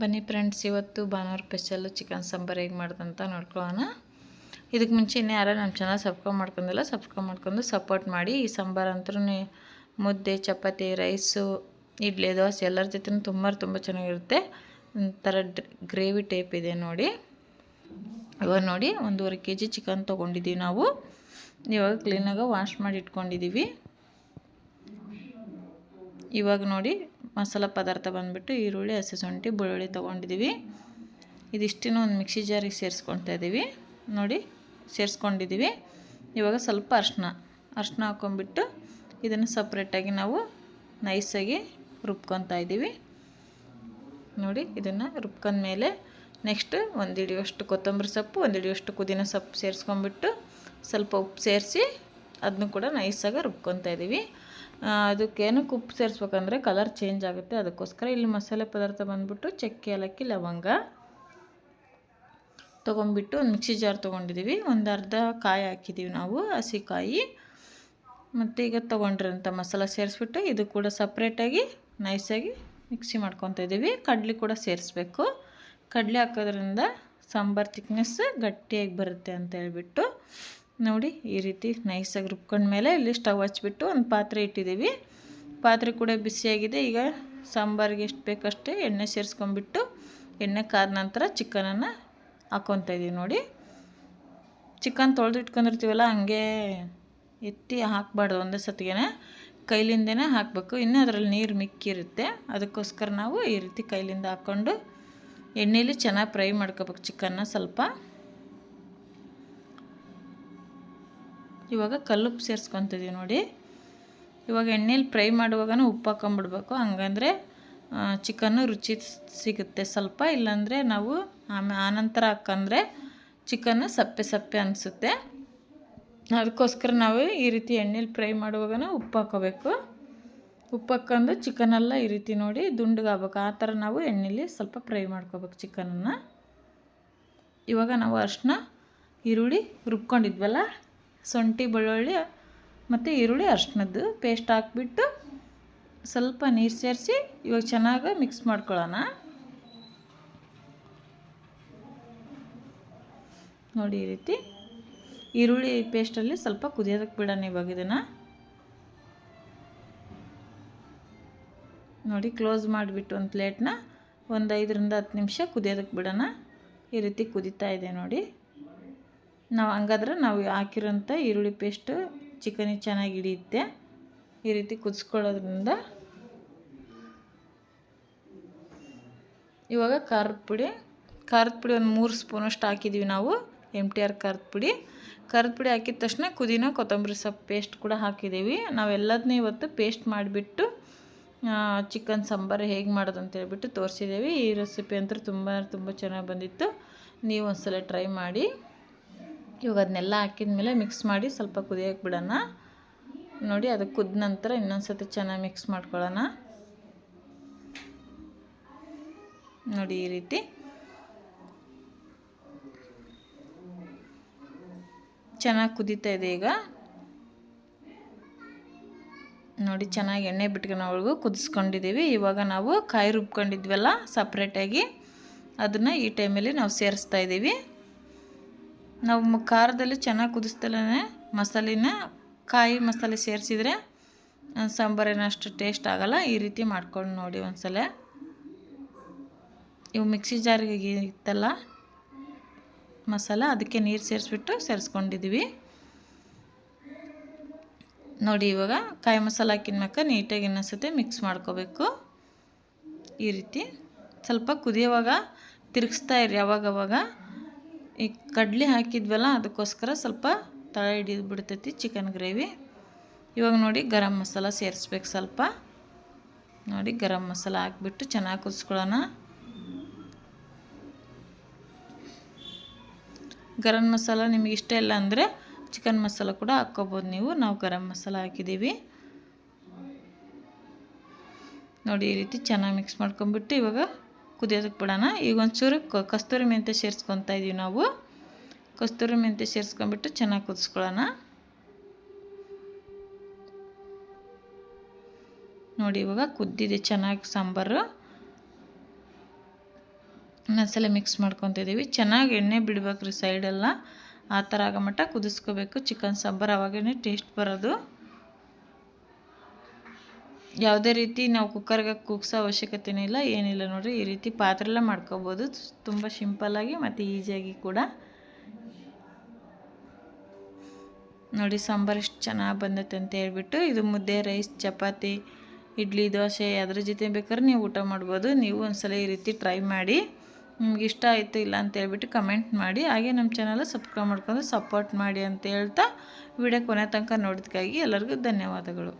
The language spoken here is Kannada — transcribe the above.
ಬನ್ನಿ ಫ್ರೆಂಡ್ಸ್, ಇವತ್ತು ಭಾನುವಾರ ಸ್ಪೆಷಲ್ಲು ಚಿಕನ್ ಸಾಂಬಾರು ಹೇಗೆ ಮಾಡ್ದಂತ ನೋಡ್ಕೊಳ್ಳೋಣ. ಇದಕ್ಕೆ ಮುಂಚೆ ಇನ್ನೂ ಯಾರು ನಮ್ಮ ಚೆನ್ನಾಗಿ ಸಬ್ಸ್ಕ್ರೈಬ್ ಮಾಡ್ಕೊಂಡಿಲ್ಲ ಸಬ್ಸ್ಕ್ರೈಬ್ ಮಾಡ್ಕೊಂಡು ಸಪೋರ್ಟ್ ಮಾಡಿ. ಈ ಸಾಂಬಾರು ಅಂತೂ ಮುದ್ದೆ, ಚಪಾತಿ ರೈಸು ಇಡ್ಲಿ, ದೋಸೆ ಎಲ್ಲರ ಜೊತೆ ತುಂಬ ತುಂಬ ಚೆನ್ನಾಗಿರುತ್ತೆ. ಒಂಥರ ಗ್ರೇವಿ ಟೈಪ್ ಇದೆ ನೋಡಿ. ಇವಾಗ ನೋಡಿ, ಒಂದೂವರೆ ಕೆ ಜಿ ಚಿಕನ್ ತೊಗೊಂಡಿದ್ದೀವಿ ನಾವು. ಇವಾಗ ಕ್ಲೀನಾಗಿ ವಾಶ್ ಮಾಡಿ ಇಟ್ಕೊಂಡಿದ್ದೀವಿ. ಇವಾಗ ನೋಡಿ ಮಸಾಲ ಪದಾರ್ಥ ಬಂದುಬಿಟ್ಟು ಈರುಳ್ಳಿ, ಹಸಿ ಶುಂಠಿ, ಬೆಳ್ಳುಳ್ಳಿ ತೊಗೊಂಡಿದ್ದೀವಿ. ಇದಿಷ್ಟನ್ನು ಒಂದು ಮಿಕ್ಸಿ ಜಾರಿಗೆ ಸೇರಿಸ್ಕೊಳ್ತಾ ಇದ್ದೀವಿ. ನೋಡಿ, ಸೇರಿಸ್ಕೊಂಡಿದ್ದೀವಿ. ಇವಾಗ ಸ್ವಲ್ಪ ಅರ್ಶಿನ ಅರ್ಶಿನ ಹಾಕ್ಕೊಂಬಿಟ್ಟು ಇದನ್ನು ಸಪ್ರೇಟಾಗಿ ನಾವು ನೈಸಾಗಿ ರುಬ್ಕೊತಾ ಇದ್ದೀವಿ. ನೋಡಿ, ಇದನ್ನು ರುಬ್ಕೊಂಡ್ಮೇಲೆ ನೆಕ್ಸ್ಟ್ ಒಂದು ಹಿಡಿಯೋಷ್ಟು ಕೊತ್ತಂಬರಿ ಸೊಪ್ಪು ಒಂದು ಹಿಡಿಯೋಷ್ಟು ಪುದೀನ ಸೊಪ್ಪು ಸೇರಿಸ್ಕೊಂಬಿಟ್ಟು ಸ್ವಲ್ಪ ಉಪ್ಪು ಸೇರಿಸಿ ಅದನ್ನು ಕೂಡ ನೈಸಾಗಿ ರುಬ್ಕೊತಾ ಇದ್ದೀವಿ. ಅದಕ್ಕೇನಕ್ಕೆ ಉಪ್ಪು ಸೇರಿಸ್ಬೇಕಂದ್ರೆ ಕಲರ್ ಚೇಂಜ್ ಆಗುತ್ತೆ. ಅದಕ್ಕೋಸ್ಕರ ಇಲ್ಲಿ ಮಸಾಲೆ ಪದಾರ್ಥ ಬಂದುಬಿಟ್ಟು ಚಕ್ಕೆ, ಏಲಕ್ಕಿ, ಲವಂಗ ತೊಗೊಂಬಿಟ್ಟು ಒಂದು ಮಿಕ್ಸಿ ಜಾರ್ ತೊಗೊಂಡಿದ್ದೀವಿ ಒಂದು ಅರ್ಧ ಕಾಯಿ ಹಾಕಿದ್ದೀವಿ ನಾವು, ಹಸಿ ಕಾಯಿ. ಮತ್ತು ಈಗ ತೊಗೊಂಡಿರೋಂಥ ಮಸಾಲೆ ಸೇರಿಸ್ಬಿಟ್ಟು ಇದು ಕೂಡ ಸಪ್ರೇಟಾಗಿ ನೈಸಾಗಿ ಮಿಕ್ಸಿ ಮಾಡ್ಕೊತ ಇದ್ದೀವಿ ಕಡ್ಲೆ ಕೂಡ ಸೇರಿಸ್ಬೇಕು. ಕಡಲೆ ಹಾಕೋದ್ರಿಂದ ಸಾಂಬಾರು ತಿಕ್ನೆಸ್ ಗಟ್ಟಿಯಾಗಿ ಬರುತ್ತೆ ಅಂತ ಹೇಳ್ಬಿಟ್ಟು. ನೋಡಿ, ಈ ರೀತಿ ನೈಸಾಗಿ ರುಬ್ಕೊಂಡ್ಮೇಲೆ ಇಲ್ಲಿ ಸ್ಟವ್ ಹಚ್ಬಿಟ್ಟು ಒಂದು ಪಾತ್ರೆ ಇಟ್ಟಿದ್ದೀವಿ. ಪಾತ್ರೆ ಕೂಡ ಬಿಸಿಯಾಗಿದೆ. ಈಗ ಸಾಂಬಾರಿಗೆ ಎಷ್ಟು ಬೇಕಷ್ಟೇ ಎಣ್ಣೆ ಸೇರಿಸ್ಕೊಂಡ್ಬಿಟ್ಟು ಎಣ್ಣೆ ಕಾದ ನಂತರ ಚಿಕನನ್ನು ಹಾಕ್ಕೊತಾ ಇದ್ದೀವಿ ನೋಡಿ. ಚಿಕನ್ ತೊಳೆದು ಇಟ್ಕೊಂಡಿರ್ತೀವಲ್ಲ, ಹಂಗೆ ಎತ್ತಿ ಹಾಕ್ಬಾರ್ದು ಒಂದೇ ಸತಿಗೆ ಕೈಲಿಂದನೇ ಹಾಕಬೇಕು. ಇನ್ನೂ ಅದರಲ್ಲಿ ನೀರು ಮಿಕ್ಕಿರುತ್ತೆ. ಅದಕ್ಕೋಸ್ಕರ ನಾವು ಈ ರೀತಿ ಕೈಲಿಂದ ಹಾಕ್ಕೊಂಡು ಎಣ್ಣೆಯಲ್ಲಿ ಚೆನ್ನಾಗಿ ಫ್ರೈ ಮಾಡ್ಕೋಬೇಕು ಚಿಕನ್ನ ಸ್ವಲ್ಪ. ಇವಾಗ ಕಲ್ಲುಪ್ಪು ಸೇರಿಸ್ಕೊತಿದ್ದೀವಿ ನೋಡಿ. ಇವಾಗ ಎಣ್ಣೆಲಿ ಫ್ರೈ ಮಾಡುವಾಗ ಉಪ್ಪು ಹಾಕೊಂಬಿಡ್ಬೇಕು ಹಂಗಂದರೆ ಚಿಕನ್ನು ರುಚಿ ಸಿಗುತ್ತೆ ಸ್ವಲ್ಪ. ಇಲ್ಲಾಂದರೆ ನಾವು ಆಮೇ, ಆನಂತರ ಹಾಕಂದರೆ ಚಿಕನ್ನು ಸಪ್ಪೆ ಸಪ್ಪೆ ಅನಿಸುತ್ತೆ. ಅದಕ್ಕೋಸ್ಕರ ನಾವು ಈ ರೀತಿ ಎಣ್ಣೆಲಿ ಫ್ರೈ ಮಾಡುವಾಗ ಉಪ್ಪು ಹಾಕೋಬೇಕು ಉಪ್ಪು ಹಾಕೊಂಡು ಚಿಕನೆಲ್ಲ ಈ ರೀತಿ ನೋಡಿ ದುಂಡಗಾಗಬೇಕು. ಆ ಥರ ನಾವು ಎಣ್ಣೆಲಿ ಸ್ವಲ್ಪ ಫ್ರೈ ಮಾಡ್ಕೋಬೇಕು ಚಿಕನನ್ನು. ಇವಾಗ ನಾವು ಅರ್ಶಿನ ಈರುಳ್ಳಿ ರುಬ್ಕೊಂಡಿದ್ವಲ್ಲ? ಶುಂಠಿ, ಬೆಳ್ಳುಳ್ಳಿ ಮತ್ತು ಈರುಳ್ಳಿ ಅರ್ಶಿನದ್ದು ಪೇಸ್ಟ್ ಹಾಕ್ಬಿಟ್ಟು ಸ್ವಲ್ಪ ನೀರು ಸೇರಿಸಿ ಇವಾಗ ಚೆನ್ನಾಗಿ ಮಿಕ್ಸ್ ಮಾಡ್ಕೊಳ್ಳೋಣ. ನೋಡಿ ಈ ರೀತಿ ಈರುಳ್ಳಿ ಪೇಸ್ಟಲ್ಲಿ ಸ್ವಲ್ಪ ಕುದಿಯೋದಕ್ಕೆ ಬಿಡೋಣ ಇವಾಗ ಇದನ್ನು. ನೋಡಿ ಕ್ಲೋಸ್ ಮಾಡಿಬಿಟ್ಟು ಒಂದು ಪ್ಲೇಟ್ನ ಒಂದು ಐದರಿಂದ ಹತ್ತು ನಿಮಿಷ ಕುದಿಯೋದಕ್ಕೆ ಬಿಡೋಣ. ಈ ರೀತಿ ಕುದೀತಾ ಇದೆ ನೋಡಿ. ನಾವು ಹಂಗಾದ್ರೆ ನಾವು ಹಾಕಿರೋಂಥ ಈರುಳ್ಳಿ ಪೇಸ್ಟು ಚಿಕನಿಗೆ ಚೆನ್ನಾಗಿ ಹಿಡಿಯುತ್ತೆ. ಈ ರೀತಿ ಕುದಿಸ್ಕೊಳ್ಳೋದ್ರಿಂದ ಇವಾಗ ಖಾರದ ಪುಡಿ ಖಾರದ ಪುಡಿ ಒಂದು ಮೂರು ಸ್ಪೂನಷ್ಟು ಹಾಕಿದ್ದೀವಿ ನಾವು ಎಂ ಟಿ ಆರ್ ಖಾರದ ಪುಡಿ. ಖಾರದ ಪುಡಿ ಹಾಕಿದ ತಕ್ಷಣ ಕುದಿನ ಕೊತ್ತಂಬರಿ ಸೊಪ್ಪು ಪೇಸ್ಟ್ ಕೂಡ ಹಾಕಿದ್ದೀವಿ ನಾವೆಲ್ಲದನ್ನೂ ಇವತ್ತು ಪೇಸ್ಟ್ ಮಾಡಿಬಿಟ್ಟು ಚಿಕನ್ ಸಾಂಬಾರು ಹೇಗೆ ಮಾಡೋದು ಅಂತ ಹೇಳ್ಬಿಟ್ಟು ತೋರಿಸಿದ್ದೀವಿ ಈ ರೆಸಿಪಿ ಅಂತೂ ತುಂಬ ತುಂಬ ಚೆನ್ನಾಗಿ ಬಂದಿತ್ತು. ನೀವು ಒಂದ್ಸಲ ಟ್ರೈ ಮಾಡಿ. ಇವಾಗ ಅದನ್ನೆಲ್ಲ ಹಾಕಿದ ಮೇಲೆ ಮಿಕ್ಸ್ ಮಾಡಿ ಸ್ವಲ್ಪ ಕುದಿಯೋಕೆ ಬಿಡೋಣ. ನೋಡಿ ಅದು ಕುದ್ದ ನಂತರ ಇನ್ನೊಂದು ಸತಿ ಚೆನ್ನಾಗಿ ಮಿಕ್ಸ್ ಮಾಡ್ಕೊಳ್ಳೋಣ. ನೋಡಿ ಈ ರೀತಿ. ಚೆನ್ನಾಗಿ ಕುದೀತಾ ಇದೆ ಈಗ. ನೋಡಿ ಚೆನ್ನಾಗಿ ಎಣ್ಣೆ ಬಿಟ್ಕೊಳವರೆಗೂ ಕುದಿಸ್ಕೊಂಡಿದ್ದೀವಿ. ಇವಾಗ ನಾವು ಕಾಯಿ ರುಬ್ಕೊಂಡಿದ್ವಲ್ಲ ಸಪ್ರೇಟಾಗಿ ಅದನ್ನು ಈ ಟೈಮಲ್ಲಿ ನಾವು ಸೇರಿಸ್ತಾ ಇದ್ದೀವಿ. ನಾವು ಖಾರದಲ್ಲಿ ಚೆನ್ನಾಗಿ ಕುದಿಸ್ತಲೇ ಮಸಾಲಿನ ಕಾಯಿ ಮಸಾಲೆ ಸೇರಿಸಿದ್ರೆ ಅಷ್ಟು ಟೇಸ್ಟ್ ಆಗೋಲ್ಲ. ಈ ರೀತಿ ಮಾಡ್ಕೊಂಡು ನೋಡಿ ಒಂದ್ಸಲ. ಇವು ಮಿಕ್ಸಿ ಜಾರಿಗೆ ಇತ್ತಲ್ಲ ಮಸಾಲ, ಅದಕ್ಕೆ ನೀರು ಸೇರಿಸ್ಬಿಟ್ಟು ಸೇರಿಸ್ಕೊಂಡಿದ್ದೀವಿ ನೋಡಿ ಇವಾಗ ಕಾಯಿ ಮಸಾಲ ಹಾಕಿದ್ಮ್ಯಾಕ ನೀಟಾಗಿ ಇನ್ನೊಂದ್ಸತಿ ಮಿಕ್ಸ್ ಮಾಡ್ಕೋಬೇಕು. ಈ ರೀತಿ ಸ್ವಲ್ಪ ಕುದಿಯೋವಾಗ ತಿರುಗಿಸ್ತಾ ಇರಿ ಅವಾಗವಾಗ ಈ ಕಡ್ಲೆ ಹಾಕಿದ್ವಲ್ಲ, ಅದಕ್ಕೋಸ್ಕರ ಸ್ವಲ್ಪ ತಳ ಹಿಡಿದು ಬಿಡ್ತೈತಿ ಚಿಕನ್ ಗ್ರೇವಿ ಇವಾಗ ನೋಡಿ ಗರಂ ಮಸಾಲ ಸೇರಿಸ್ಬೇಕು ಸ್ವಲ್ಪ. ನೋಡಿ ಗರಂ ಮಸಾಲ ಹಾಕ್ಬಿಟ್ಟು ಚೆನ್ನಾಗಿ ಕುದಿಸ್ಕೊಳ್ಳೋಣ. ಗರಂ ಮಸಾಲ ನಿಮಗೆ ಇಷ್ಟ ಇಲ್ಲ ಅಂದರೆ ಚಿಕನ್ ಮಸಾಲ ಕೂಡ ಹಾಕ್ಕೋಬೋದು ನೀವು. ನಾವು ಗರಂ ಮಸಾಲ ಹಾಕಿದ್ದೀವಿ. ನೋಡಿ ಈ ರೀತಿ ಚೆನ್ನಾಗಿ ಮಿಕ್ಸ್ ಮಾಡ್ಕೊಂಬಿಟ್ಟು ಇವಾಗ ಕುದಿಯೋದಕ್ಕೆ ಬಿಡೋಣ. ಈಗ ಒಂಚೂರು ಕಸ್ತೂರಿ ಮೆಂತ್ಯ ಸೇರಿಸ್ಕೊತಾ ಇದ್ದೀವಿ ನಾವು. ಕಸ್ತೂರಿ ಮೆಂತ್ಯ ಸೇರಿಸ್ಕೊಂಡ್ಬಿಟ್ಟು ಚೆನ್ನಾಗಿ ಕುದಿಸ್ಕೊಳ್ಳೋಣ. ನೋಡಿ, ಇವಾಗ ಕುದ್ದಿದೆ ಚೆನ್ನಾಗಿ ಸಾಂಬಾರು. ಮಸಾಲೆ ಮಿಕ್ಸ್ ಮಾಡ್ಕೊತಿದ್ದೀವಿ ಚೆನ್ನಾಗಿ ಎಣ್ಣೆ ಬಿಡ್ಬೇಕ್ರಿ ಸೈಡೆಲ್ಲ ಆ ಥರ ಆಗೋ ಮಟ್ಟ ಕುದಿಸ್ಕೋಬೇಕು. ಚಿಕನ್ ಸಾಂಬಾರು ಅವಾಗೇ ಟೇಸ್ಟ್ ಬರೋದು. ಯಾವುದೇ ರೀತಿ ನಾವು ಕುಕ್ಕರ್ಗೆ ಕುಗ್ಸೋ ಅವಶ್ಯಕತೆನೇ ಇಲ್ಲ, ಏನಿಲ್ಲ ನೋಡಿರಿ. ಈ ರೀತಿ ಪಾತ್ರೆಲ್ಲ ಮಾಡ್ಕೋಬೋದು. ತುಂಬ ಸಿಂಪಲ್ಲಾಗಿ ಮತ್ತು ಈಸಿಯಾಗಿ ಕೂಡ. ನೋಡಿ, ಸಾಂಬಾರು ಎಷ್ಟು ಚೆನ್ನಾಗಿ ಬಂದೈತೆ ಅಂತ ಹೇಳ್ಬಿಟ್ಟು, ಇದು ಮುದ್ದೆ, ರೈಸ್, ಚಪಾತಿ, ಇಡ್ಲಿ, ದೋಸೆ, ಅದ್ರ ಜೊತೆ ಬೇಕಾದ್ರೆ ನೀವು ಊಟ ಮಾಡ್ಬೋದು. ನೀವು ಒಂದ್ಸಲ ಈ ರೀತಿ ಟ್ರೈ ಮಾಡಿ. ನಿಮ್ಗೆ ಇಷ್ಟ ಆಯಿತು ಇಲ್ಲ ಅಂತ ಹೇಳ್ಬಿಟ್ಟು ಕಮೆಂಟ್ ಮಾಡಿ. ಹಾಗೆ ನಮ್ಮ ಚಾನಲ್ ಸಬ್ಸ್ಕ್ರೈಬ್ ಮಾಡ್ಕೊಂಡು ಸಪೋರ್ಟ್ ಮಾಡಿ ಅಂತ ಹೇಳ್ತಾ, ವಿಡಿಯೋ ಕೊನೆ ತನಕ ನೋಡಿದ್ಕಾಗಿ ಎಲ್ಲರಿಗೂ ಧನ್ಯವಾದಗಳು.